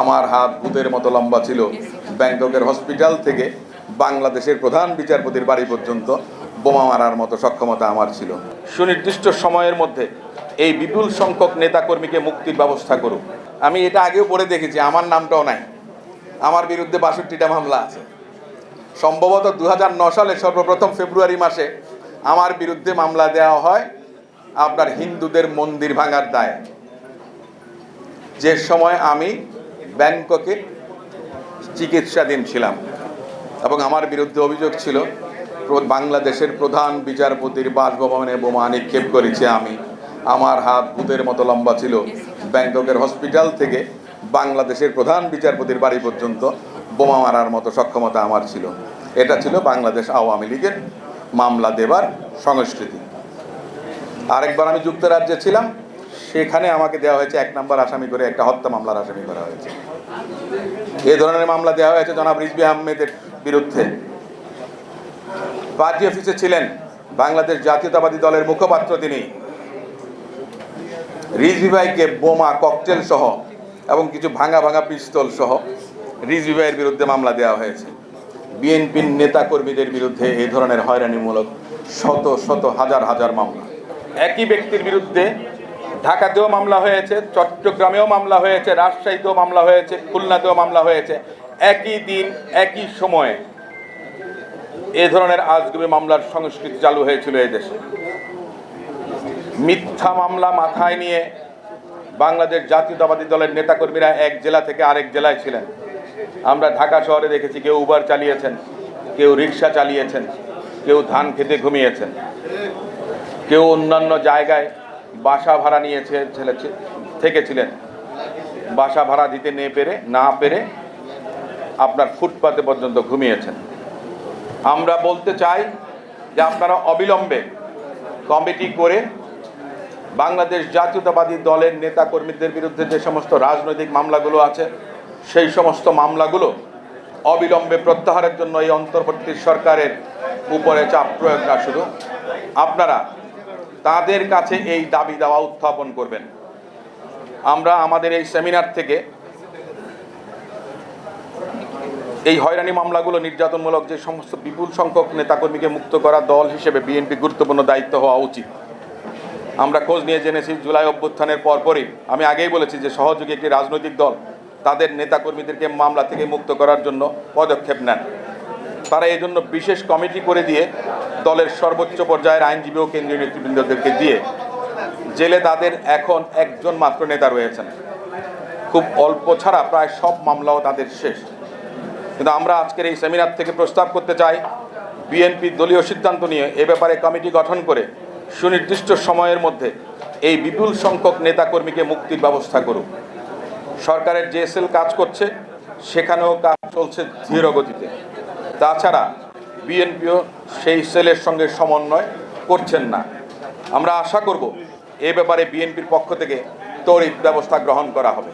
আমার হাত ভূতের মতো লম্বা ছিল। ব্যাংককের হসপিটাল থেকে বাংলাদেশের প্রধান বিচারপতির বাড়ি পর্যন্ত বোমা মারার মতো সক্ষমতা আমার ছিল। সুনির্দিষ্ট সময়ের মধ্যে এই বিপুল সংখ্যক নেতাকর্মীকে মুক্তির ব্যবস্থা করুক। আমি এটা আগেও পড়ে দেখেছি, আমার নামটাও নাই। আমার বিরুদ্ধে বাষট্টিটা মামলা আছে। সম্ভবত দু সালে সর্বপ্রথম ফেব্রুয়ারি মাসে আমার বিরুদ্ধে মামলা দেওয়া হয় আপনার হিন্দুদের মন্দির ভাঙার দায়। যে সময় আমি ব্যাংককে চিকিৎসাধীন ছিলাম এবং আমার বিরুদ্ধে অভিযোগ ছিল বাংলাদেশের প্রধান বিচারপতির বাসভবনে বোমা নিক্ষেপ করেছি আমি। আমার হাত ভূতের মতো লম্বা ছিল। ব্যাংককের হসপিটাল থেকে বাংলাদেশের প্রধান বিচারপতির বাড়ি পর্যন্ত বোমা মারার মতো সক্ষমতা আমার ছিল। এটা ছিল বাংলাদেশ আওয়ামী লীগের মামলা দেবার সংস্কৃতি। আরেকবার আমি যুক্তরাজ্যে ছিলাম। সেখানে আমাকে দেওয়া হয়েছে এক নম্বর আসামি করে একটা হত্যা মামলার আসামি করা হয়েছে। এ ধরনের মামলা দেওয়া হয়েছে জনাব রিজবি আহমেদের বিরুদ্ধে। পার্টি অফিসে ছিলেন বাংলাদেশ জাতীয়তাবাদী দলের মুখপাত্র তিনি। রিজভি ভাইকে বোমা, ককটেল সহ এবং কিছু ভাঙা ভাঙা পিস্তল সহ রিজভি ভাইয়ের বিরুদ্ধে মামলা দেওয়া হয়েছে। বিএনপির নেতা কর্মীদের বিরুদ্ধে এই ধরনের হয়রানিমূলক শত শত হাজার হাজার মামলা। একই ব্যক্তির বিরুদ্ধে ঢাকাতেও মামলা হয়েছে, চট্টগ্রামেও মামলা হয়েছে, রাজশাহীতেও মামলা হয়েছে, খুলনাতেও মামলা হয়েছে। একই দিন, একই সময়ে এ ধরনের আজগুবি মামলার সংস্কৃতি চালু হয়েছিল এই দেশে। মিথ্যা মামলা মাথায় নিয়ে বাংলাদেশ জাতীয়তাবাদী দলের নেতাকর্মীরা এক জেলা থেকে আরেক জেলায় ছিলেন। আমরা ঢাকা শহরে দেখেছি কেউ উবার চালিয়েছেন, কেউ রিক্সা চালিয়েছেন, কেউ ধান খেতে ঘুমিয়েছেন, কেউ অন্যান্য জায়গায় বাসা ভাড়া নিয়েছে, ছেলে থেকেছিলেন। বাসা ভাড়া দিতে নে পেরে, না পেরে আপনার ফুটপাতে পর্যন্ত ঘুমিয়েছেন। আমরা বলতে চাই যে আপনারা অবিলম্বে কমিটি করে বাংলাদেশ জাতীয়তাবাদী দলের নেতা কর্মীদের বিরুদ্ধে যে সমস্ত রাজনৈতিক মামলাগুলো আছে, সেই সমস্ত মামলাগুলো অবিলম্বে প্রত্যাহারের জন্য এই অন্তর্বর্তী সরকারের উপরে চাপ প্রয়োগ না শুধু। আপনারা তাদের কাছে এই দাবি দাওয়া উত্থাপন করবেন। আমরা আমাদের এই সেমিনার থেকে এই হয়রানি মামলাগুলো নির্যাতনমূলক যে সমস্ত বিপুল সংখ্যক নেতাকর্মীকে মুক্ত করা দল হিসেবে বিএনপি গুরুত্বপূর্ণ দায়িত্ব হওয়া উচিত। আমরা খোঁজ নিয়ে জেনেছি, জুলাই অভ্যুত্থানের পরপরই আমি আগেই বলেছি যে সহযোগী একটি রাজনৈতিক দল তাদের নেতাকর্মীদেরকে মামলা থেকে মুক্ত করার জন্য পদক্ষেপ নেন। তারা এই জন্য বিশেষ কমিটি করে দিয়ে দলের সর্বোচ্চ পর্যায়ের আইনজীবী ও কেন্দ্রীয় নেতৃবৃন্দদেরকে দিয়ে জেলে তাদের এখন একজন মাত্র নেতা রয়েছেন। খুব অল্প ছাড়া প্রায় সব মামলাও তাদের শেষ। কিন্তু আমরা আজকের এই সেমিনার থেকে প্রস্তাব করতে চাই, বিএনপি দলীয় সিদ্ধান্ত নিয়ে এ ব্যাপারে কমিটি গঠন করে সুনির্দিষ্ট সময়ের মধ্যে এই বিপুল সংখ্যক নেতাকর্মীকে মুক্তির ব্যবস্থা করুক। সরকারের সেল কাজ করছে, সেখানেও কাজ চলছে ধীর গতিতে তাছাড়া বিএনপিও সেই সেলের সঙ্গে সমন্বয় করছেন না। আমরা আশা করব এ ব্যাপারে বিএনপির পক্ষ থেকে তড়িৎ ব্যবস্থা গ্রহণ করা হবে।